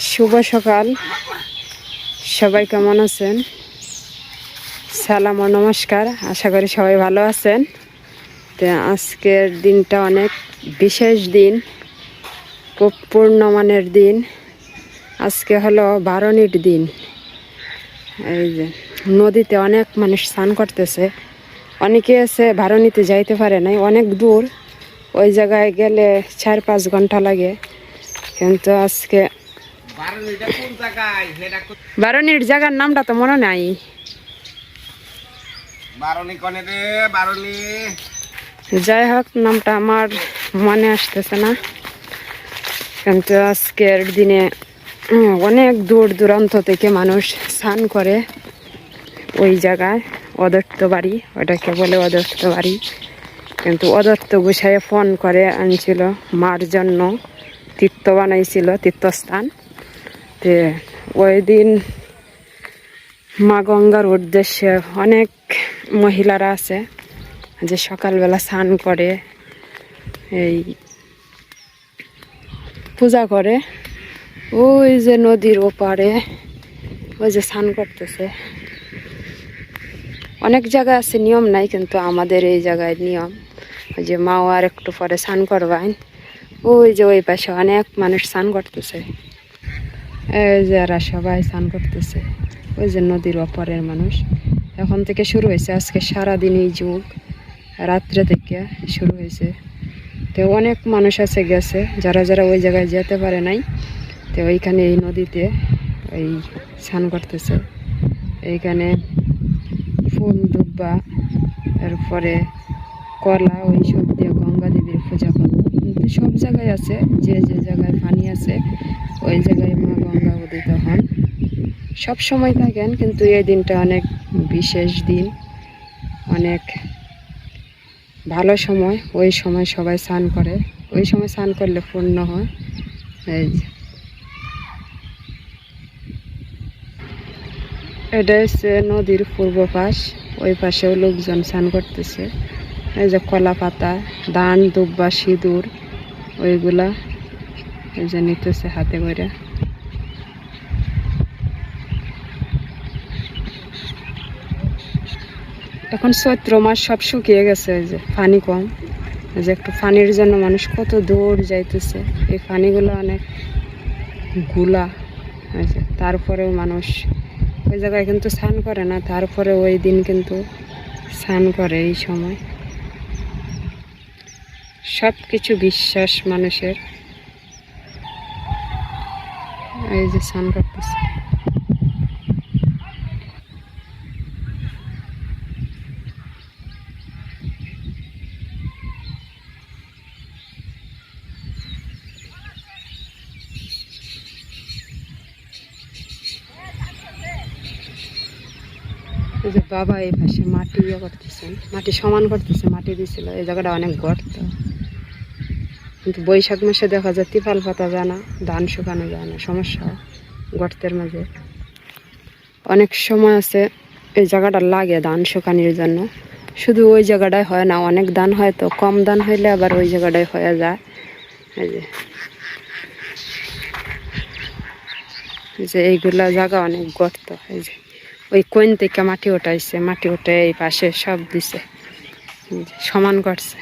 শুভ সকাল। সবাই কেমন আছেন? সালাম ও নমস্কার। আশা করি সবাই ভালো আছেন। তো আজকের দিনটা অনেক বিশেষ দিন খুব পূর্ণমানের দিন। আজকে হলো বারণির দিন। এই যে, নদীতে অনেক মানুষ স্নান করতেছে। অনেকে আছে ভারণীতে যাইতে পারে নাই, অনেক দূর। ওই জায়গায় গেলে চার পাঁচ ঘণ্টা লাগে। কিন্তু আজকে বারণীর জায়গার নামটা তো মনে নাই। যাই হোক নামটা আমার মনে আসতেছে না। কিন্তু আজকের দিনে অনেক দূর দূরান্ত থেকে মানুষ স্নান করে ওই জায়গায় অদত্ত বাড়ি ওটাকে বলে অদত্ত বাড়ি। কিন্তু অদত্ত গুছাইয়ে ফোন করে আনছিল মার জন্য। তীর্থ বানাইছিল, তীর্থস্থান। তে ওই দিন মা গঙ্গার উদ্দেশ্যে অনেক মহিলারা আছে যে সকালবেলা স্নান করে, এই পূজা করে। ওই যে নদীর ওপারে ওই যে স্নান করতেছে। অনেক জায়গায় আছে, নিয়ম নাই কিন্তু আমাদের এই জায়গায় নিয়ম। ওই যে মাও আর একটু পরে স্নান করবেন ওই যে ওই পাশে অনেক মানুষ স্নান করতেছে। এই যে এরা সবাই স্নান করতেছে। ওই যে নদীর অপরের মানুষ। এখন থেকে শুরু হয়েছে। আজকে সারাদিন এই যুগ। রাত্রে থেকে শুরু হয়েছে। তো অনেক মানুষ আছে গেছে। যারা যারা ওই জায়গায় যেতে পারে নাই, তো ওইখানে এই নদীতে এই স্নান করতেছে। এইখানে ফুল, দুব্বা এরপরে কলা, ওই সব দিয়ে গঙ্গা দেবীর পূজা করব। কিন্তু সব জায়গায় আছে, যে যে জায়গায় পানি আছে, ওই জায়গায় মা গঙ্গা উদিত হন। সব সময় থাকেন, কিন্তু এই দিনটা অনেক বিশেষ দিন, অনেক ভালো সময়। ওই সময় সবাই স্নান করে। ওই সময় স্নান করলে পূর্ণ হয়। এই। এটা হচ্ছে নদীর পূর্ব পাশ। ওই পাশেও লোকজন স্নান করতেছে। এই যে কলা পাতা, ধান, দুব্বা, সিঁদুর, ওইগুলা এই যে নিতেছে হাতে করে এখন চৈত্র মাস সব শুকিয়ে গেছে, এই যে পানি কম। যে একটু পানির জন্য মানুষ কত দূর যাইতেছে, এই পানিগুলো অনেকগুলা। তারপরেও মানুষ ওই জায়গায় কিন্তু স্নান করে না, তারপরে ওই দিন কিন্তু স্নান করে এই সময়। সব কিছু বিশ্বাস মানুষের। এই যে করতেছে বাবা এই পাশে মাটি ইয়ে করতেছেন মাটি সমান করতেছে, মাটি দিছিল, এই জায়গাটা অনেক গর্ত। কিন্তু বৈশাখ মাসে দেখা যায় তিপাল পাতা যায় না, ধান শুকানো যায় না, সমস্যা গর্তের মাঝে। অনেক সময় আছে এই জায়গাটা লাগে ধান শুকানির জন্য। শুধু ওই জায়গাটায় হয় না, অনেক ধান হয় তো, কম ধান হইলে আবার ওই জায়গাটায় হয়ে যায়। এই যে। যে এইগুলা জায়গা অনেক গর্ত, এই যে। ওই কোন থেকে মাটি ওঠাইছে মাটি উঠে এই পাশে সব দিছে। সমান করছে।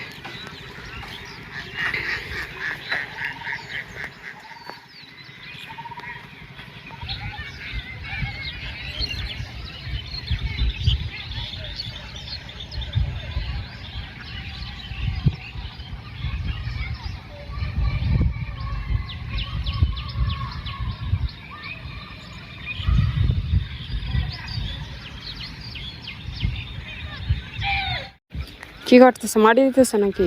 কি করতেছে? মাটি দিতেছে নাকি।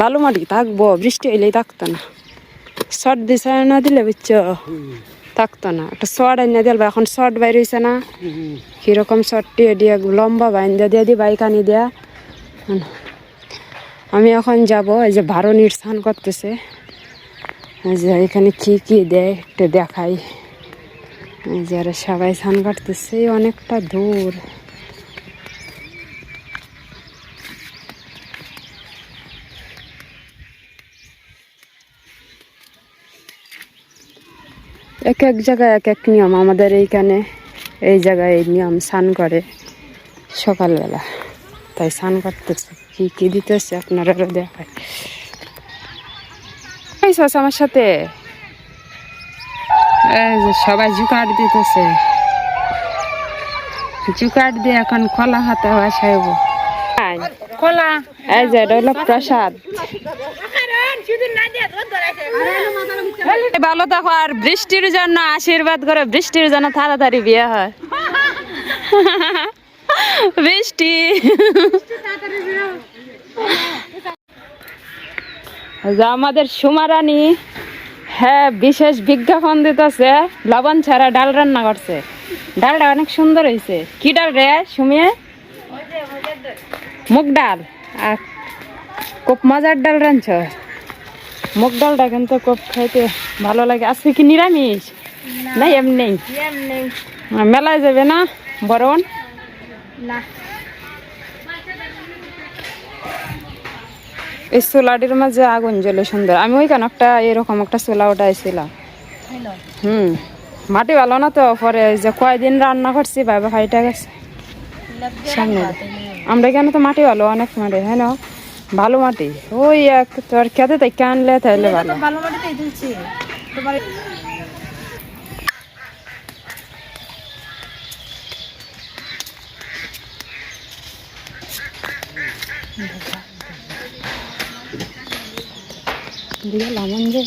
বালু মাটি থাকব, বৃষ্টি এলেই থাকতো না। শর্ট দিছে না দিলে বুঝছ? থাকতো না। একটা শর্ট এনে দিল এখন শর্ট বাইর হয়েছে না। কীরকম শর্টটি দিয়ে লম্বা বাইন দিয়ে দিয়ে দি বাইক আনি দেয়া। আমি এখন যাব, এই যে ভারণীর স্নান করতেছে। এই যে এখানে কি কি দেয়, একটু দেখাই। এই যে আরে সবাই স্নান করতেছে, অনেকটা দূর। এক এক জায়গায় এক এক নিয়ম। আমাদের এইখানে এই জায়গায় এই নিয়ম স্নান করে সকালবেলা। তাই স্নান করতেছে। কি কি দিতেছে আপনারা দেখায় আমার সাথে। সবাই জুকাট দিতেছে। জুকাট দিয়ে এখন কলা হাতে বসাইব কলা এই যে হলো প্রসাদ। ভালো থাকো আর বৃষ্টির জন্য আশীর্বাদ করে বৃষ্টির জন্য তাড়াতাড়ি বিয়ে হয়। বৃষ্টি। আমাদের সুমারানি হ্যাঁ বিশেষ বিজ্ঞাপন দিতেছে, লবণ ছাড়া ডাল রান্না করছে। ডালটা অনেক সুন্দর হয়েছে। কি ডাল রে সুমিয়ে মুগ ডাল। আর খুব মজার ডাল রাঁধছ? মুগ ডালটা কিন্তু খুব খাইতে ভালো লাগে। আজকে কি নিরামিষ? না। এমনি। মেলায় যাবে না বরণ? এই চোলাটির মাঝে আগুন জ্বলে সুন্দর। আমি ওইখানে একটা এরকম একটা চোলা উঠাইছিলাম। হুম। মাটি ভালো না তো? পরে যে কয়দিন রান্না করছি ভাইবা খাইটা গেছে। সামনে আমরা এখানে তো মাটি ভালো অনেক মাটি হ্যাঁ না ভালো মাটি। ওই এক তোর খেতে থেকে আনলে তাহলে ভালো। ভালো মাটিতেই তুলছি। তোমার দিয়ে লামন যে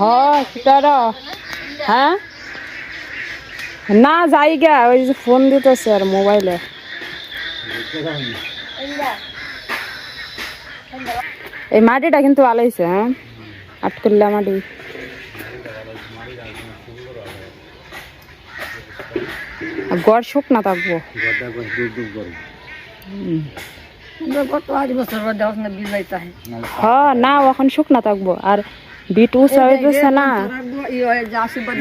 হয় হ্যাঁ? না যাই গা ওই যে ফোন দিতেছে আর মোবাইলে। এই মাটিটা কিন্তু হয়েছে হ্যাঁ? আটকুল্লা মাটি। গড় থাকব। বিল যাইতে হয় হ্যাঁ না এখন শুকনা থাকব। আর বিট না? আশীর্বাদ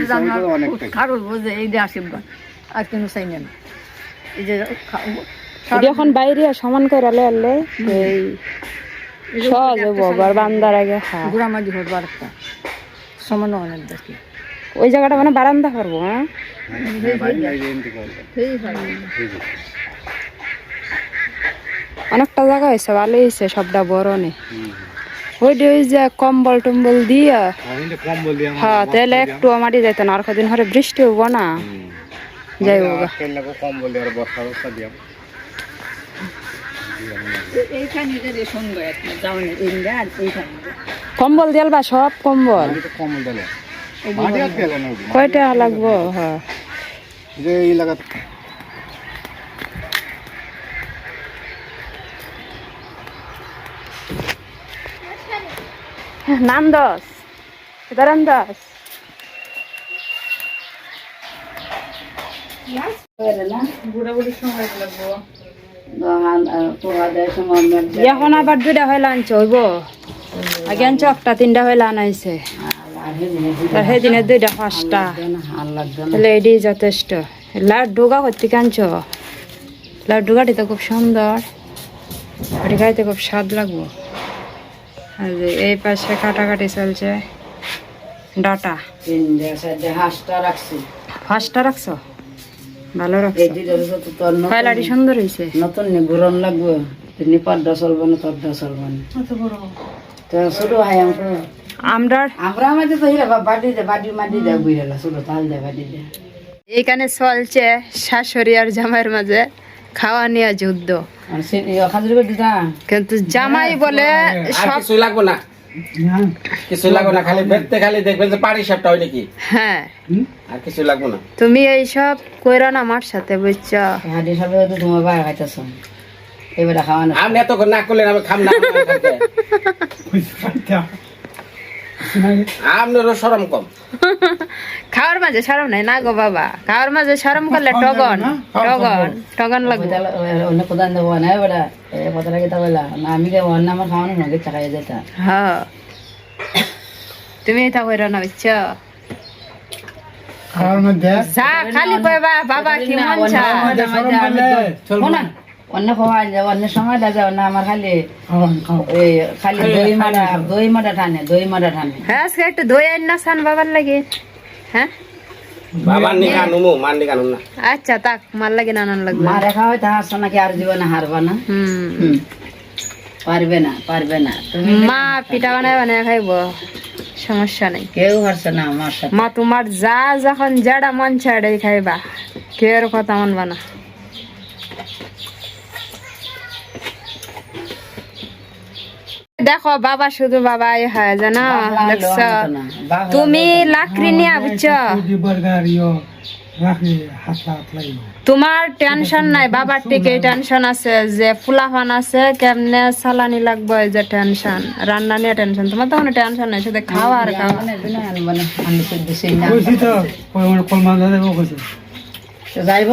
খারুল বোঝে এই যে আশীর্বাদ। আর কিন্তু চাই না এই যে এখন বাইরে সমান করে এই সহজ হব বান্দার আগে হ্যাঁ। একটা সমান অনেক দেখি। ওই জায়গাটা মানে বারান্দা করব হ্যাঁ? অনেকটা জায়গা হয়েছে ভালো হয়েছে সবটা বড় নেই ওই যে ওই যে কম্বল টম্বল দিয়া। হ্যাঁ তাহলে একটু মাটি যেত না আর কদিন হরে বৃষ্টি হব না। যাই হোক। কম্বল দিয়ালবা সব কম্বল? কয়টা লাগবো? হ্যাঁ। নাম দশ সীতারাম দাস এখন আবার দুইটা হয়ে আনছ হইব। আগে আনছ, একটা তিনটা হয়ে আনাইছে আর সেদিনে দুইটা, পাঁচটা। তাহলে এটি যথেষ্ট। লাড্ডু গা করতে আনছ? লাড্ডু গাটি তো খুব সুন্দর। ওটি খাইতে খুব স্বাদ লাগবো। এই পাশে কাটাকাটি চলছে। ডাটা। হাঁসটা রাখছি। ফার্স্টটা রাখছো? ভালো রাখছো। কয়লাটি সুন্দর হয়েছে নতুন নি ঘুরন লাগবে। তিনি পাড্ডা চলবে না চলবে না। তো শুধু আমরা আমরা আমরা আমাদের তো হিরা বাড়ি দে বাড়ি মাটি দে বুঝলা শুধু তাল দে বাড়ি দে। এখানে চলছে শাশুড়ি আর জামাইয়ের মাঝে। খাওয়া নিয়ে যুদ্ধ। দিতা কিন্তু জামাই বলে সব কিছু লাগবো না। কিছু লাগবো না খালি বেরতে খালি দেখবেন যে পাড়ি সাপটা হয় নাকি? হ্যাঁ। আর কিছু লাগবো না। তুমি এইসব কইরা না আমার সাথে বুঝছ? সবে তো তোমার বাইরে খাইতেছ। এবারে খাওয়া না। আপনি এত না করলেন আমি খাম না। আপনারও সরম কম। খাওয়ার মাঝে সরম নাই। না গো বাবা খাওয়ার মাঝে সরম করলে টগন টগন টগন লাগবে। অনেক কোদান দেবো না এবারে এ কথা লাগে তা বললা? না আমি কে অন্য আমার খাওয়ানো নগে চাকাই যেতা হ্যাঁ তুমি এটা কইরা না বুঝছ? যা খালি কইবা বাবা কি মন চা শোনা অন্য যায় অন্য সময় না আমার খালি খাওয়ান এই খালি দই মারা দই মারা টানে দই মারা টানে হ্যাঁ আজকে একটু দই না সান বাবার লাগে। হ্যাঁ বাবার নি কানুমু মান নি কানুম না আচ্ছা তাক মার লাগে নানান লাগবে। নাকি আর জীবনে হারবা না? হুম। হুম। পারবে না পারবে না। তুমি মা পিঠা বানায় বানায় খাইব। সমস্যা নেই। কেউ হারছে না আমার সাথে? মা তোমার যা যখন যেটা মন ছাড়াই খাইবা। কেউ কথা মানবা না। দেখো বাবা শুধু বাবাই হয় জানো? দেখছ? তুমি লাকড়ি নিয়ে বুঝছ? তোমার টেনশন নাই বাবার টিকে টেনশন আছে যে ফুলাফান আছে কেমনে সালানি লাগবে এই যে টেনশন রান্না নিয়ে টেনশন তোমার তো কোনো টেনশন নাই শুধু খাওয়া আর খাওয়া। যাইব